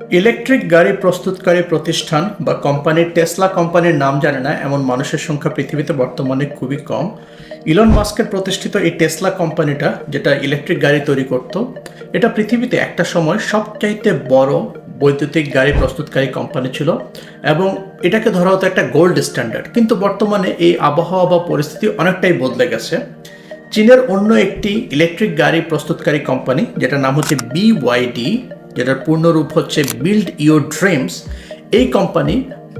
Electric গাড়ি প্রস্তুতকারী প্রতিষ্ঠান বা কোম্পানির টেসলা কোম্পানির নাম জানে না, এমন মানুষের সংখ্যা পৃথিবীতে বর্তমানে খুবই কম। ইলন মাস্কের প্রতিষ্ঠিত এই টেসলা কোম্পানিটা, যেটা ইলেকট্রিক গাড়ি তৈরি করত, এটা পৃথিবীতে একটা সময় সবচাইতে বড় বৈদ্যুতিক গাড়ি প্রস্তুতকারী কোম্পানি ছিল এবং এটাকে ধরা হতো একটা গোল্ড স্ট্যান্ডার্ড। কিন্তু বর্তমানে এই আবহাওয়া বা পরিস্থিতি অনেকটাই বদলে গেছে। চীনের অন্য একটি ইলেকট্রিক গাড়ি প্রস্তুতকারী কোম্পানি, যেটার নাম হচ্ছে বিওয়াইডি যেটার পূর্ণরূপ হচ্ছে বিল্ড ইউর ড্রিমস এই কোম্পানি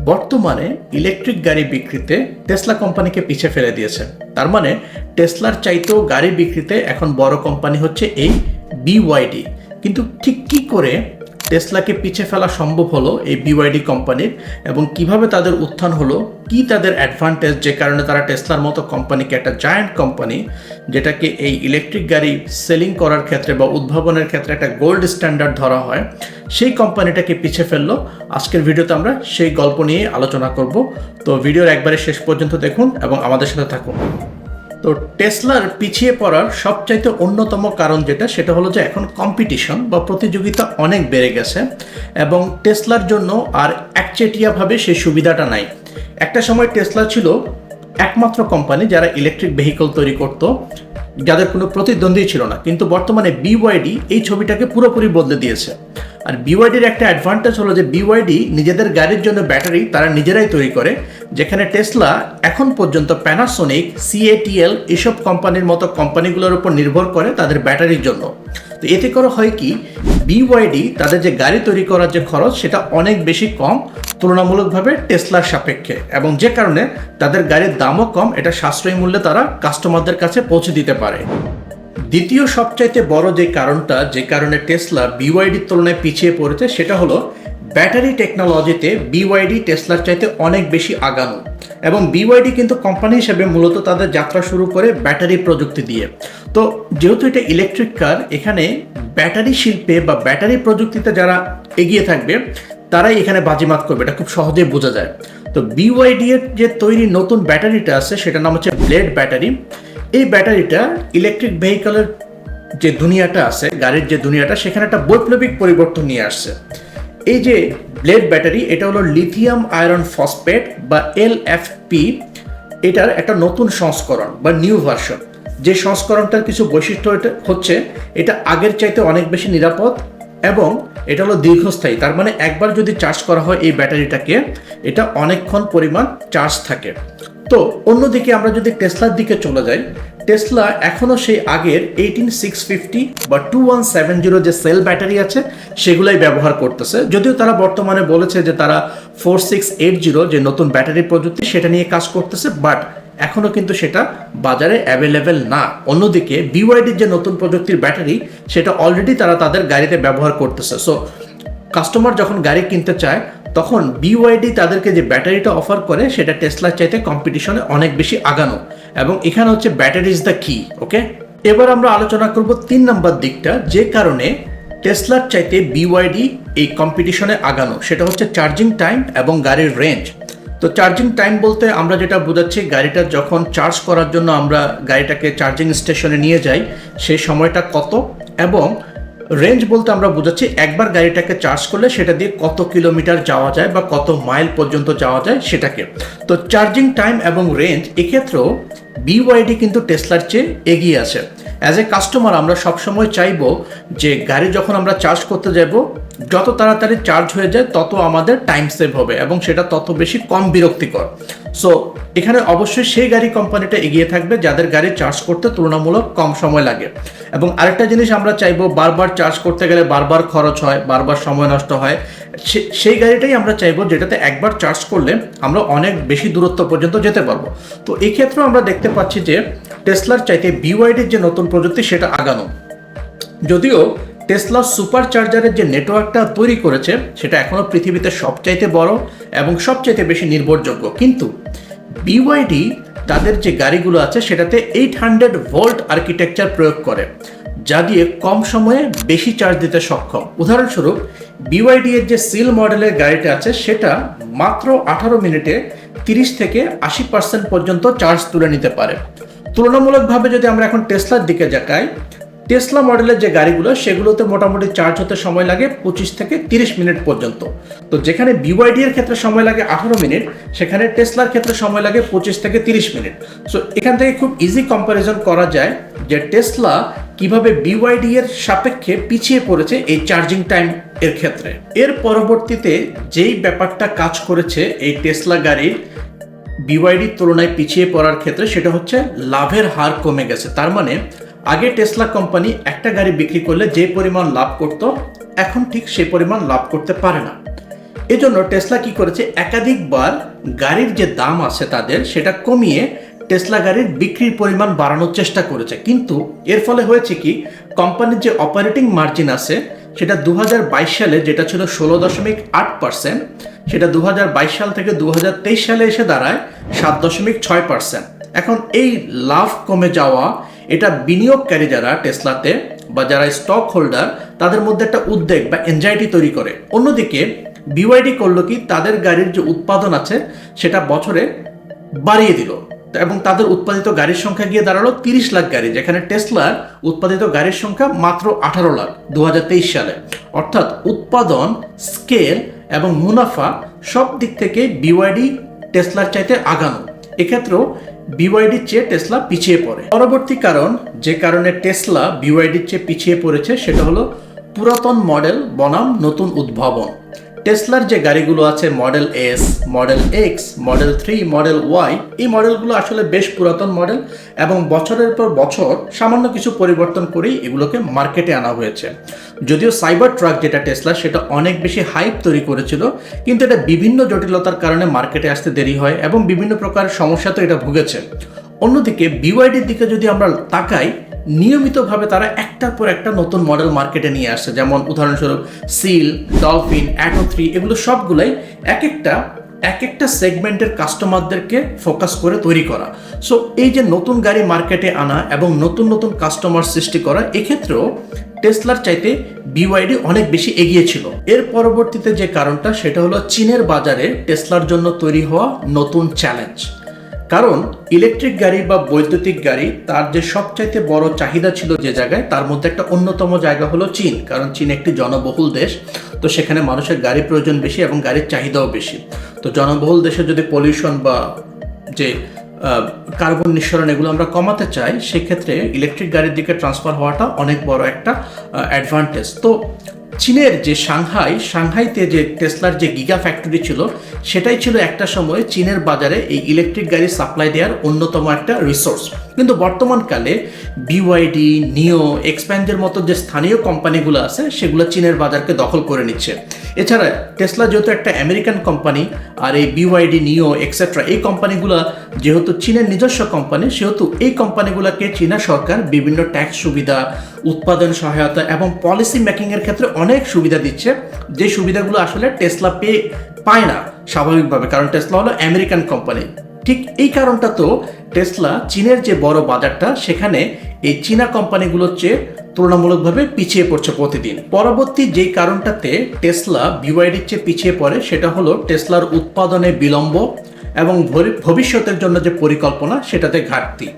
বর্তমানে ইলেকট্রিক গাড়ি বিক্রিতে টেসলা কোম্পানিকে পিছে ফেলে দিয়েছে। তার মানে টেসলার চাইতেও গাড়ি বিক্রিতে এখন বড় কোম্পানি হচ্ছে এই বিওয়াইডি কিন্তু ঠিক কি করে টেসলাকে পিছে ফেলা সম্ভব হলো এই বিওয়াইডি কোম্পানির এবং কীভাবে তাদের উত্থান হলো, কি তাদের অ্যাডভান্টেজ যে কারণে তারা টেসলার মতো কোম্পানিকে একটা জায়ান্ট কোম্পানি যেটাকে এই ইলেকট্রিক গাড়ি সেলিং করার ক্ষেত্রে বা উদ্ভাবনের ক্ষেত্রে একটা গোল্ড স্ট্যান্ডার্ড ধরা হয়, সেই কোম্পানিটাকে পিছে ফেলল। আজকের ভিডিওতে আমরা সেই গল্প নিয়ে আলোচনা করব। তো ভিডিওর একবারে শেষ পর্যন্ত দেখুন এবং আমাদের সাথে থাকুন। তো টেসলার পিছিয়ে পড়ার সবচাইতে অন্যতম কারণ যেটা, সেটা হলো যে এখন কম্পিটিশন বা প্রতিযোগিতা অনেক বেড়ে গেছে এবং টেসলার জন্য আর একচেটিয়াভাবে সেই সুবিধাটা নাই। একটা সময় টেসলা ছিল একমাত্র কোম্পানি যারা ইলেকট্রিক ভেহিকল তৈরি করত, যাদের কোনো প্রতিদ্বন্দ্বী ছিল না। কিন্তু বর্তমানে বিওয়াইডি এই ছবিটাকে পুরোপুরি বদলে দিয়েছে। আর বিওয়াইডির একটা অ্যাডভান্টেজ হলো যে বিওয়াইডি নিজেদের গাড়ির জন্য ব্যাটারি তারা নিজেরাই তৈরি করে। যেখানে টেসলা এখন পর্যন্ত প্যানাসোনিক সিএটিএল এসব কোম্পানির মতো কোম্পানিগুলোর উপর নির্ভর করে তাদের ব্যাটারির জন্য। তো এতে করে হয় কি বিওয়াইডি তাদের যে গাড়ি তৈরি করার যে খরচ সেটা অনেক বেশি কম, তুলনামূলকভাবে টেসলার সাপেক্ষে। এবং যে কারণে তাদের গাড়ির দামও কম, এটা সাশ্রয়ী মূল্যে তারা কাস্টমারদের কাছে পৌঁছে দিতে পারে। দ্বিতীয় সবচাইতে বড় যে কারণটা, যে কারণে টেসলা বিওয়াইডির তুলনায় পিছিয়ে পড়েছে, সেটা হলো ব্যাটারি টেকনোলজিতে বিওয়াইডি টেসলার চাইতে অনেক বেশি আগানো। এবং বিওয়াইডি কিন্তু কোম্পানি হিসেবে মূলত তাদের যাত্রা শুরু করে ব্যাটারি প্রযুক্তি দিয়ে। তো যেহেতু এটা ইলেকট্রিক কার এখানে ব্যাটারি শিল্পে বা ব্যাটারি প্রযুক্তিতে যারা এগিয়ে থাকবে, তারাই এখানে বাজিমাত করবে। এটা খুব সহজেই বোঝা যায়। তো বিওয়াইডি এর যে তৈরি নতুন ব্যাটারিটা আছে, সেটার নাম হচ্ছে ব্লেড ব্যাটারি। এই ব্যাটারিটা ইলেকট্রিক ভেহিকলের যে দুনিয়াটা আছে, গাড়ির যে দুনিয়াটা, সেখানে একটা বৈপ্লবিক পরিবর্তন নিয়ে আসছে। এই যে ব্লেড ব্যাটারি এটা হলো লিথিয়াম আয়রন ফসফেট বা এল এফ পি এটার একটা নতুন সংস্করণ বা নিউ ভার্সন যে সংস্করণটার কিছু বৈশিষ্ট্য হচ্ছে, এটা আগের চাইতে অনেক বেশি নিরাপদ এবং এটা হলো দীর্ঘস্থায়ী। তার মানে একবার যদি চার্জ করা হয় এই ব্যাটারিটাকে এটা অনেকক্ষণ পরিমাণ চার্জ থাকে। তো অন্যদিকে আমরা যদি টেসলার দিকে চলে যাই টেসলা এখনও সেই আগের এইটিন সিক্স ফিফটি বা টু ওয়ান সেভেন জিরো যে সেল ব্যাটারি আছে, সেগুলাই ব্যবহার করতেছে। যদিও তারা বর্তমানে বলেছে যে তারা ফোর সিক্স এইট জিরো যে নতুন ব্যাটারি প্রযুক্তি, সেটা নিয়ে কাজ করতেছে বাট এখনও কিন্তু সেটা বাজারে অ্যাভেলেবেল না। অন্যদিকে বিওয়াইডির যে নতুন প্রযুক্তির ব্যাটারি সেটা অলরেডি তারা তাদের গাড়িতে ব্যবহার করতেছে। সো কাস্টমার যখন গাড়ি কিনতে চায়, তখন বিওয়াইডি তাদেরকে যে ব্যাটারিটা অফার করে, সেটা টেসলার চাইতে কম্পিটিশনে অনেক বেশি আগানো। এবং এখানে হচ্ছে ব্যাটারি ইজ দ্য কি ওকে এবার আমরা আলোচনা করব তিন নম্বর দিকটা, যে কারণে টেসলার চাইতে বিওয়াইডি এই কম্পিটিশনে আগানো। সেটা হচ্ছে চার্জিং টাইম এবং গাড়ির রেঞ্জ তো চার্জিং টাইম বলতে আমরা যেটা বোঝাচ্ছি, গাড়িটা যখন চার্জ করার জন্য আমরা গাড়িটাকে চার্জিং স্টেশনে নিয়ে যাই সেই সময়টা কত? এবং রেঞ্জ বলতে আমরা বুঝাচ্ছি একবার গাড়িটাকে চার্জ করলে সেটা দিয়ে কত কিলোমিটার যাওয়া যায় বা কত মাইল পর্যন্ত যাওয়া যায় সেটাকে। তো চার্জিং টাইম এবং রেঞ্জ এক্ষেত্রেও বিওয়াইডি কিন্তু টেসলার চেয়ে এগিয়ে আছে। অ্যাজ এ কাস্টমার আমরা সবসময় চাইব যে গাড়ি যখন আমরা চার্জ করতে যাব যত তাড়াতাড়ি চার্জ হয়ে যায়, তত আমাদের টাইম সেভ হবে এবং সেটা তত বেশি কম বিরক্তিকর। সো এখানে অবশ্যই সেই গাড়ি কোম্পানিটা এগিয়ে থাকবে যাদের গাড়ি চার্জ করতে তুলনামূলক কম সময় লাগে। এবং আরেকটা জিনিস আমরা চাইব, বারবার চার্জ করতে গেলে বারবার খরচ হয়, বারবার সময় নষ্ট হয় সেই গাড়িটাই আমরা চাইব যেটাতে একবার চার্জ করলে আমরা অনেক বেশি দূরত্ব পর্যন্ত যেতে পারব। তো এক্ষেত্রেও আমরা দেখতে পাচ্ছি যে টেসলার চাইতে বিওয়াইডির যে নতুন প্রযুক্তি, সেটা আগানো। যদিও টেসলা সুপার চার্জারের যে নেটওয়ার্কটা তৈরি করেছে, সেটা এখনও পৃথিবীতে সবচাইতে বড় এবং সবচাইতে বেশি নির্ভরযোগ্য। কিন্তু বিওয়াইডি তাদের যে গাড়িগুলো আছে, সেটাতে এইট হান্ড্রেড ভোল্ট আর্কিটেকচার প্রয়োগ করে, যা দিয়ে কম সময়ে বেশি চার্জ দিতে সক্ষম। উদাহরণস্বরূপ বিওয়াইডি এর যে সিল মডেলের গাড়িটা আছে, সেটা মাত্র আঠারো মিনিটে তিরিশ থেকে আশি পার্সেন্ট পর্যন্ত চার্জ তুলে নিতে পারে। তুলনামূলকভাবে যদি আমরা এখন টেসলার দিকে যাকাই টেসলা মডেলের যে গাড়িগুলো, সেগুলোতে মোটামুটি চার্জ হতে সময় লাগে পঁচিশ থেকে তিরিশ মিনিট পর্যন্ত। তো যেখানে বিওয়াইডি এর ক্ষেত্রে সময় লাগে আঠারো মিনিট, সেখানে টেসলার ক্ষেত্রে সময় লাগে পঁচিশ থেকে তিরিশ মিনিট। সো এখান থেকে খুব ইজি কম্প্যারিজন করা যায় যে টেসলা কীভাবে বিওয়াইডি এর সাপেক্ষে পিছিয়ে পড়েছে এই চার্জিং টাইম এর ক্ষেত্রে। এর পরবর্তীতে যেই ব্যাপারটা কাজ করেছে এই টেসলা গাড়ির বিওয়াইডির তুলনায় পিছিয়ে পড়ার ক্ষেত্রে, সেটা হচ্ছে লাভের হার কমে গেছে। তার মানে আগে টেসলা কোম্পানি একটা গাড়ি বিক্রি করলে যে পরিমাণ লাভ করত, এখন ঠিক সে পরিমাণ লাভ করতে পারে না। এজন্য টেসলা কি করেছে? একাধিকবার গাড়ির যে দাম আছে তাদের, সেটা কমিয়ে টেসলা গাড়ির বিক্রির পরিমাণ বাড়ানোর চেষ্টা করেছে। কিন্তু এর ফলে হয়েছে কি? কোম্পানির যে অপারেটিং মার্জিন আছে, সেটা দু হাজার বাইশ সালে, যেটা ছিল ষোলো দশমিক আট পার্সেন্ট সেটা দু হাজার বাইশ সাল থেকে দু হাজার তেইশ সালে এসে দাঁড়ায় সাত দশমিক ছয় পার্সেন্ট এখন এই লাভ কমে যাওয়া এটা বিনিয়োগকারী যারা টেসলাতে বা যারা স্টক হোল্ডার তাদের মধ্যে একটা উদ্বেগ বা এনজাইটি তৈরি করে। অন্যদিকে বিওয়াইডি করল কি, তাদের গাড়ির যে উৎপাদন আছে, সেটা বছরে বাড়িয়ে দিল। এবং তাদের উৎপাদিত গাড়ির সংখ্যা গিয়ে দাঁড়াল তিরিশ লাখ গাড়ি, যেখানে টেসলার উৎপাদিত গাড়ির সংখ্যা মাত্র আঠারো লাখ দু হাজার তেইশ সালে। অর্থাৎ উৎপাদন স্কেল এবং মুনাফা সব দিক থেকে বিওয়াইডি টেসলার চাইতে আগানো। এক্ষেত্রেও বিওয়াইডির চেয়ে টেসলা পিছিয়ে পড়ে। পরবর্তী কারণ, যে কারণে টেসলা বিওয়াইডির চেয়ে পিছিয়ে পড়েছে, সেটা হলো পুরাতন মডেল বনাম নতুন উদ্ভাবন। টেসলার যে গাড়িগুলো আছে model S, model X, model three, model Y, এই মডেলগুলো আসলে বেশ পুরাতন মডেল এবং বছরের পর বছর সামান্য কিছু পরিবর্তন করেই এগুলোকে মার্কেটে আনা হয়েছে। যদিও সাইবার ট্রাক যেটা টেসলা সেটা অনেক বেশি হাইপ তৈরি করেছিল, কিন্তু এটা বিভিন্ন জটিলতার কারণে মার্কেটে আসতে দেরি হয় এবং বিভিন্ন প্রকার সমস্যা তো এটা ভুগেছে। অন্যদিকে বিওয়াইডির দিকে যদি আমরা তাকাই নিয়মিতভাবে তারা একটার পর একটা নতুন মডেল মার্কেটে নিয়ে আসছে। যেমন উদাহরণস্বরূপ সিল ডলফিন অ্যাটো থ্রি এগুলো সবগুলাই এক একটা এক একটা সেগমেন্টের কাস্টমারদেরকে ফোকাস করে তৈরি করা। সো এই যে নতুন গাড়ি মার্কেটে আনা এবং নতুন নতুন কাস্টমার সৃষ্টি করা, এক্ষেত্রেও টেসলার চাইতে বিওয়াইডি অনেক বেশি এগিয়ে ছিল। এর পরবর্তীতে যে কারণটা, সেটা হলো চীনের বাজারে টেসলার জন্য তৈরি হওয়া নতুন চ্যালেঞ্জ কারণ ইলেকট্রিক গাড়ি বা বৈদ্যুতিক গাড়ি তার যে সবচাইতে বড় চাহিদা ছিল যে জায়গায়, তার মধ্যে একটা অন্যতম জায়গা হলো চীন, কারণ চীন একটি জনবহুল দেশ। তো সেখানে মানুষের গাড়ি প্রয়োজন বেশি এবং গাড়ির চাহিদাও বেশি। তো জনবহুল দেশে যদি পলিউশন বা যে কার্বন নিঃসরণ এগুলো আমরা কমাতে চাই, সেক্ষেত্রে ইলেকট্রিক গাড়ির দিকে ট্রান্সফার হওয়াটা অনেক বড় একটা অ্যাডভান্টেজ তো চীনের যে সাংহাই, সাংহাইতে যে টেসলার যে গিগা ফ্যাক্টরি ছিল, সেটাই ছিল একটা সময় চীনের বাজারে এই ইলেকট্রিক গাড়ি সাপ্লাই দেওয়ার অন্যতম একটা রিসোর্স কিন্তু বর্তমানকালে বিওয়াইডি নিও এক্সপ্যান্ডের মতো যে স্থানীয় কোম্পানিগুলো আছে, সেগুলো চীনের বাজারকে দখল করে নিচ্ছে। এছাড়া টেসলা যেহেতু একটা আমেরিকান কোম্পানি আর এই বিওয়াইডি নিও এক্সেট্রা এই কোম্পানিগুলো যেহেতু চীনের নিজস্ব কোম্পানি সেহেতু এই কোম্পানিগুলোকে চীনা সরকার বিভিন্ন ট্যাক্স সুবিধা, উৎপাদন সহায়তা এবং পলিসি মেকিংয়ের ক্ষেত্রে অনেক সুবিধা দিচ্ছে। যে সুবিধাগুলো আসলে টেসলা পেয়ে, পায় না স্বাভাবিকভাবে, কারণ টেসলা হলো আমেরিকান কোম্পানি ঠিক এই কারণটা তো টেসলা চীনের যে বড় বাজারটা, সেখানে এই চীনা কোম্পানিগুলোর চেয়ে তুলনামূলকভাবে পিছিয়ে পড়ছে প্রতিদিন। পরবর্তী যেই কারণটাতে টেসলা বিওয়াইডির চেয়ে পিছিয়ে পড়ে, সেটা হলো টেসলার উৎপাদনে বিলম্ব এবং ভবিষ্যতের জন্য যে পরিকল্পনা, সেটাতে ঘাটতি।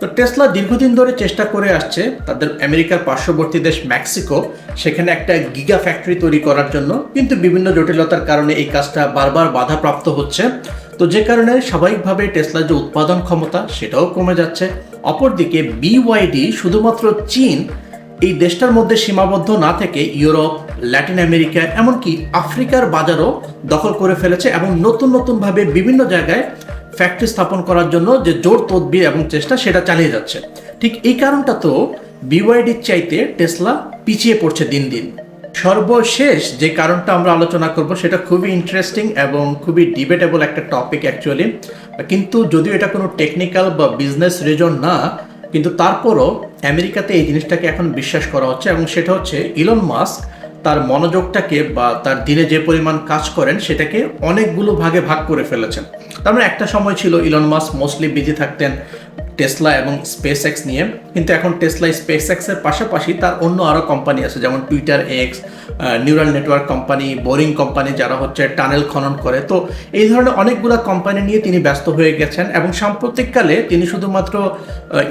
তো টেসলা দীর্ঘদিন ধরে চেষ্টা করে আসছে, তাদের আমেরিকার পার্শ্ববর্তী দেশ মেক্সিকো, সেখানে একটা গিগা ফ্যাক্টরি তৈরি করার জন্য। কিন্তু বিভিন্ন জটিলতার কারণে এই কাজটা বারবার বাধাপ্রাপ্ত হচ্ছে। তো যে কারণে স্বাভাবিকভাবে টেসলার যে উৎপাদন ক্ষমতা, সেটাও কমে যাচ্ছে। অপরদিকে বিওয়াইডি শুধুমাত্র চীন এই দেশটার মধ্যে সীমাবদ্ধ না থেকে ইউরোপ, ল্যাটিন আমেরিকা, এমনকি আফ্রিকার বাজারও দখল করে ফেলেছে এবং নতুন নতুনভাবে বিভিন্ন জায়গায় ফ্যাক্টরি স্থাপন করার জন্য যে জোর তদবির এবং চেষ্টা সেটা চালিয়ে যাচ্ছে। ঠিক এই কারণটা তো বিওয়াইডির চাইতে টেসলা পিছিয়ে পড়ছে দিন দিন। সর্বশেষ যে কারণটা আমরা আলোচনা করব সেটা খুবই ইন্টারেস্টিং এবং খুবই ডিবেটেবল একটা টপিক অ্যাকচুয়ালি কিন্তু যদিও এটা কোনো টেকনিক্যাল বা বিজনেস রিজন না কিন্তু তারপরও আমেরিকাতে এই জিনিসটাকে এখন বিশ্বাস করা হচ্ছে এবং সেটা হচ্ছে ইলন মাস্ক তার মনোযোগটাকে বা তার দিনে যে পরিমাণ কাজ করেন সেটাকে অনেকগুলো ভাগে ভাগ করে ফেলেছেন। তার মানে একটা সময় ছিল ইলন মাস্ক মোস্টলি বিজি থাকতেন টেসলা এবং স্পেস এক্স নিয়ে। কিন্তু এখন টেসলা স্পেস এক্সের পাশাপাশি তার অন্য আরও কোম্পানি আছে, যেমন Twitter X neural network company boring company যারা হচ্ছে টানেল খনন করে। তো এই ধরনের অনেকগুলো কোম্পানি নিয়ে তিনি ব্যস্ত হয়ে গেছেন এবং সাম্প্রতিককালে তিনি শুধুমাত্র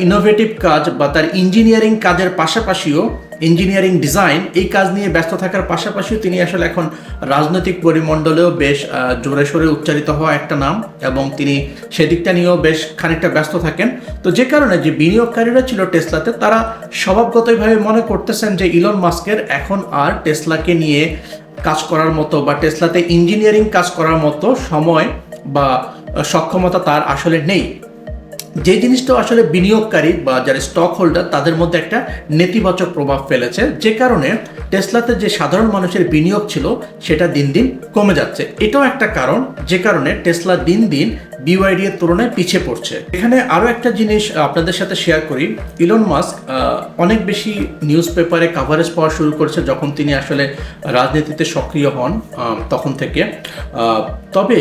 ইনোভেটিভ কাজ বা তার ইঞ্জিনিয়ারিং কাজের পাশাপাশিও ইঞ্জিনিয়ারিং ডিজাইন এই কাজ নিয়ে ব্যস্ত থাকার পাশাপাশিও তিনি আসলে এখন রাজনৈতিক পরিমণ্ডলেও বেশ জোরে সোরে উচ্চারিত হওয়া একটা নাম এবং তিনি সেদিকটা নিয়েও বেশ খানিকটা ব্যস্ত থাকেন। তো যে কারণে যে বিনিয়োগকারীরা ছিল টেসলাতে, তারা স্বভাবগতভাবে মনে করতেছেন যে ইলন মাস্কের এখন আর টেসলাকে নিয়ে কাজ করার মতো বা টেসলাতে ইঞ্জিনিয়ারিং কাজ করার মতো সময় বা সক্ষমতা তার আসলে নেই। যে জিনিসটা আসলে বিনিয়োগকারী বা যারা স্টক হোল্ডার তাদের মধ্যে একটা নেতিবাচক প্রভাব ফেলেছে। যে কারণে টেসলাতে যে সাধারণ মানুষের বিনিয়োগ ছিল, সেটা দিন দিন কমে যাচ্ছে। এটাও একটা কারণ, যে কারণে টেসলা দিন দিন বিওয়াইডি এর তুলনায় পিছিয়ে পড়ছে। এখানে আরও একটা জিনিস আপনাদের সাথে শেয়ার করি। ইলন মাস্ক অনেক বেশি নিউজ পেপারে কাভারেজ পাওয়া শুরু করেছে যখন তিনি আসলে রাজনীতিতে সক্রিয় হন তখন থেকে। তবে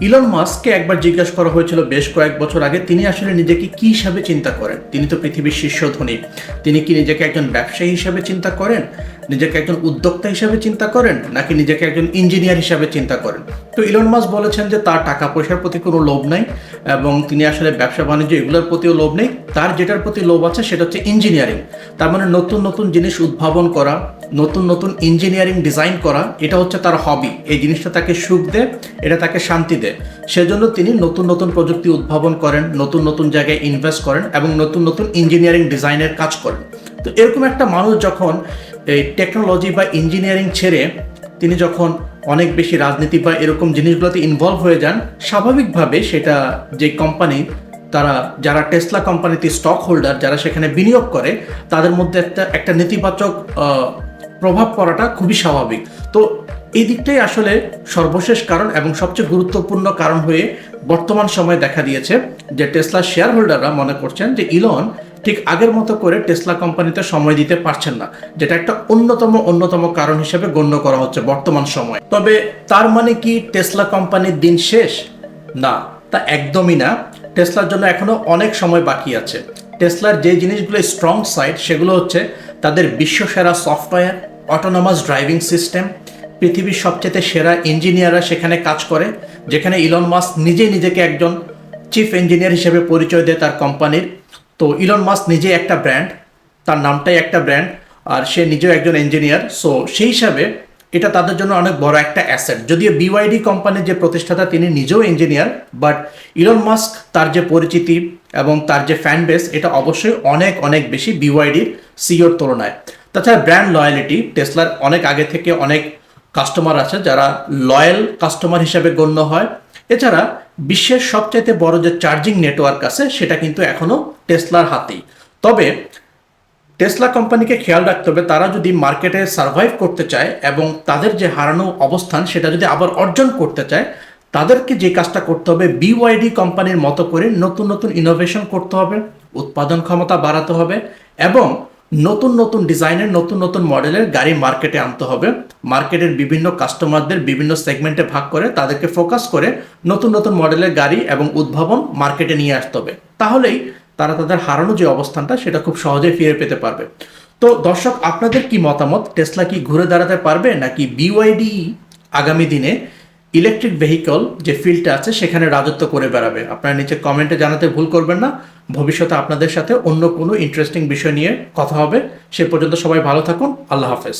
ইলন মাস্ককে একবার জিজ্ঞাসা করা হয়েছিল বেশ কয়েক বছর আগে, তিনি আসলে নিজেকে কি হিসাবে চিন্তা করেন? তিনি তো পৃথিবীর শীর্ষ ধনী। তিনি কি নিজেকে একজন ব্যবসায়ী হিসাবে চিন্তা করেন? নিজেকে একজন উদ্যোক্তা হিসাবে চিন্তা করেন, নাকি নিজেকে একজন ইঞ্জিনিয়ার হিসাবে চিন্তা করেন? তো ইলন মাস্ক বলেছেন যে তার টাকা পয়সার প্রতি কোনো লোভ নাই এবং তিনি আসলে ব্যবসা বাণিজ্য এগুলোর প্রতিও লোভ নেই। তার যেটার প্রতি লোভ আছে সেটা হচ্ছে ইঞ্জিনিয়ারিং তার মানে নতুন নতুন জিনিস উদ্ভাবন করা, নতুন নতুন ইঞ্জিনিয়ারিং ডিজাইন করা, এটা হচ্ছে তার হবি এই জিনিসটা তাকে সুখ দেয় এটা তাকে শান্তি দেয় সেজন্য তিনি নতুন নতুন প্রযুক্তি উদ্ভাবন করেন, নতুন নতুন জায়গায় ইনভেস্ট করেন এবং নতুন নতুন ইঞ্জিনিয়ারিং ডিজাইনের কাজ করেন। তো এরকম একটা মানুষ যখন এই টেকনোলজি বা ইঞ্জিনিয়ারিং ছেড়ে তিনি যখন অনেক বেশি রাজনীতি বা এরকম জিনিসগুলোতে ইনভলভ হয়ে যান, স্বাভাবিকভাবে সেটা যে কোম্পানি তারা যারা টেসলা কোম্পানিতে স্টক হোল্ডার যারা সেখানে বিনিয়োগ করে, তাদের মধ্যে একটা একটা নেতিবাচক প্রভাব পড়াটা খুবই স্বাভাবিক। তো এই দিকটাই আসলে সর্বশেষ কারণ এবং সবচেয়ে গুরুত্বপূর্ণ কারণ হয়ে বর্তমান সময়ে দেখা দিয়েছে যে টেসলা শেয়ার হোল্ডাররা মনে করছেন যে ইলন ঠিক আগের মতো করে টেসলা কোম্পানিতে সময় দিতে পারছেন না, যেটা একটা অন্যতম অন্যতম কারণ হিসেবে গণ্য করা হচ্ছে বর্তমান সময়। তবে তার মানে কি টেসলা কোম্পানির দিন শেষ? না, তা একদমই না। টেসলার জন্য এখনও অনেক সময় বাকি আছে। টেসলার যে জিনিসগুলো স্ট্রং সাইড সেগুলো হচ্ছে তাদের বিশ্বসেরা সফটওয়্যার অটোনোমাস ড্রাইভিং সিস্টেম পৃথিবীর সবচেয়ে সেরা ইঞ্জিনিয়াররা সেখানে কাজ করে, যেখানে ইলন মাস্ক নিজেই নিজেকে একজন চিফ ইঞ্জিনিয়ার হিসেবে পরিচয় দেয় তার কোম্পানির তো ইলন মাস্ক নিজে একটা ব্র্যান্ড তার নামটাই একটা ব্র্যান্ড আর সে নিজেও একজন ইঞ্জিনিয়ার সো সেই হিসাবে এটা তাদের জন্য অনেক বড় একটা অ্যাসেট যদিও বিওয়াইডি কোম্পানির যে প্রতিষ্ঠাতা, তিনি নিজেও ইঞ্জিনিয়ার বাট ইলন মাস্ক তার যে পরিচিতি এবং তার যে ফ্যান বেস এটা অবশ্যই অনেক অনেক বেশি বিওয়াইডির সিওর তুলনায়। তাছাড়া ব্র্যান্ড লয়ালিটি টেসলার অনেক আগে থেকে অনেক কাস্টমার আছে যারা লয়াল কাস্টমার হিসেবে গণ্য হয়। এছাড়া বিশ্বের সবচাইতে বড় যে চার্জিং নেটওয়ার্ক আছে, সেটা কিন্তু এখনও টেসলার হাতেই। তবে টেসলা কোম্পানিকে খেয়াল রাখতে হবে, তারা যদি মার্কেটে সার্ভাইভ করতে চায় এবং তাদের যে হারানো অবস্থান, সেটা যদি আবার অর্জন করতে চায়, তাদেরকে যে কাজটা করতে হবে বিওয়াইডি কোম্পানির মতো করে নতুন নতুন ইনোভেশন করতে হবে, উৎপাদন ক্ষমতা বাড়াতে হবে এবং নতুন নতুন ডিজাইনের, নতুন নতুন মডেলের গাড়ি মার্কেটে আনতে হবে। মার্কেটের বিভিন্ন কাস্টমারদের বিভিন্ন সেগমেন্টে ভাগ করে তাদেরকে ফোকাস করে নতুন নতুন মডেলের গাড়ি এবং উদ্ভাবন মার্কেটে নিয়ে আসতে হবে। তাহলেই তারা তাদের হারানো যে অবস্থানটা, সেটা খুব সহজে ফিরে পেতে পারবে। তো দর্শক, আপনাদের কি মতামত? টেসলা কি ঘুরে দাঁড়াতে পারবে নাকি বিওয়াইডি আগামী দিনে ইলেকট্রিক ভেহিকল যে ফিল্ডটা আছে, সেখানে রাজত্ব করে বেড়াবে? আপনারা নিচে কমেন্টে জানাতে ভুল করবেন না। ভবিষ্যতে আপনাদের সাথে অন্য কোনো ইন্টারেস্টিং বিষয় নিয়ে কথা হবে। সে পর্যন্ত সবাই ভালো থাকুন। আল্লাহ হাফেজ।